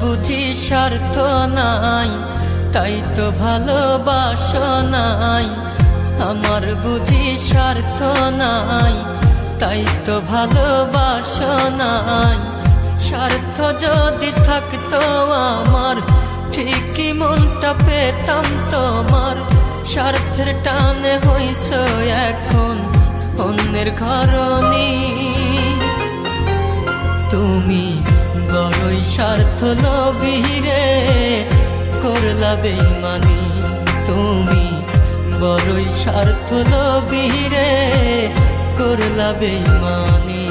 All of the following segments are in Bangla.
বুঝি স্বার্থ নাই, তাই তো ভালোবাসো নাই। আমার বুঝি স্বার্থ নাই, তাই তো ভালোবাসো নাই। স্বার্থ যদি থাকতো আমার, ঠিকই মনটা পেতাম তোমার। স্বার্থের টানে হইস এখন অন্যের ঘরণী। তুমি বড়ই স্বার্থ লবিরে করলা বেমানি তুমি। বড়ই স্বার্থ লবিরে করলা বেমানি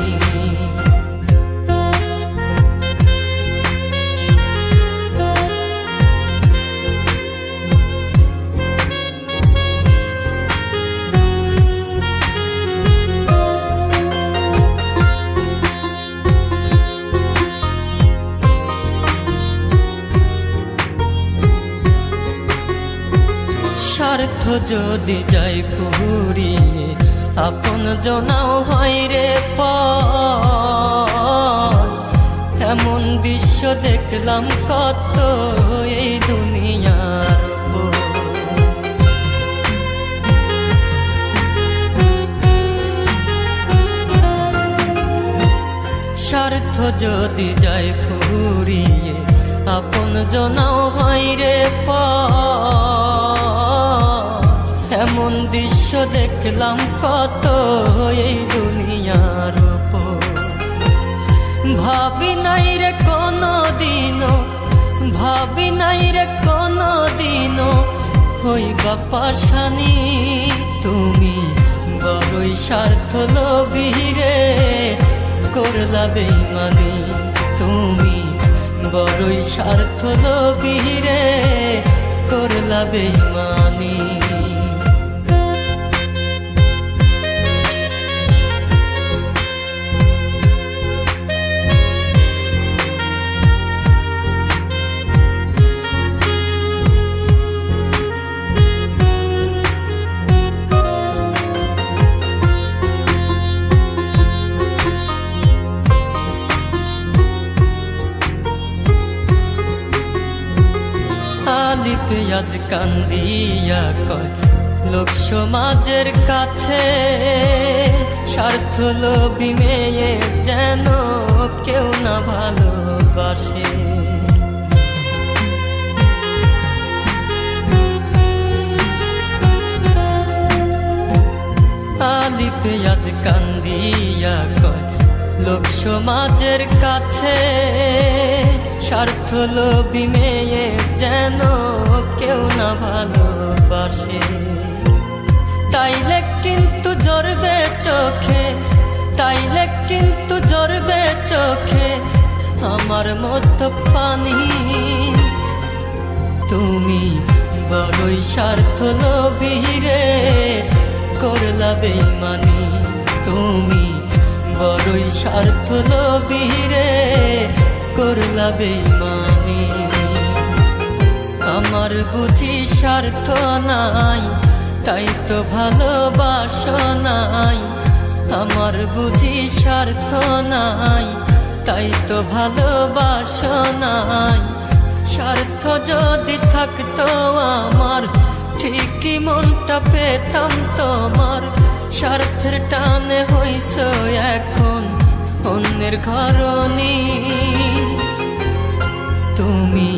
যদি যাই ফুরিয়ে, আপন জনাও হয় রে এমন দৃশ্য দেখলাম কত এই উপর। স্বার্থ যদি যায় ফুরিয়ে, আপন জনাও হয় রে পর। দেখলাম কত এই দুনিয়ার ভাবি নাই রে কোনো দিনও ভাবি নাই রে কোনো দিনও হইবা পাশানি তুমি বড়ই স্বার্থ লবিরে করলা বেমানি তুমি বড়ই স্বার্থ লবিরে করলা বেমানি আলি পেঁয়াজ কান্দিয়া কয়, লোক সমাজের কাছে স্বার্থ লোভী মেয়ে যেন কেউ না ভালোবাসে। আলি পেঁয়াজ কান্দিয়া কয় লোক সমাজের কাছে স্বার্থ লোভী মেয়ে যেন কেউ না ভালোবাসে। তাইলে কিন্তু জরবে চোখে, তাইলে কিন্তু জরবে চোখে আমার মতো পানি তুমি বড়ই স্বার্থ লবিরে করলা বেমানি তুমি বড়ই স্বার্থ লবিরে করলা বেমানি আমার বুঝি স্বার্থ নাই, তাই তো ভালোবাসো নাই। আমার বুঝি স্বার্থ নাই, তাই তো ভালোবাসো নাই। স্বার্থ যদি থাকতো আমার, ঠিকই মনটা পেতাম তোমার। স্বার্থের টানে হইস এখন, অন্যের ঘরণী। তুমি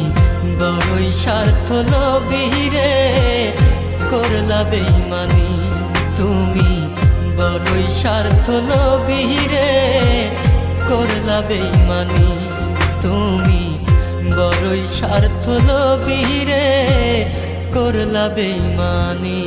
বড়ই স্বার্থ লবিরে করলা বেমানি তুমি বড়ই স্বার্থ লবিরে করলা বেমানি তুমি বড়ই স্বার্থ লবিরে করলা বেমানি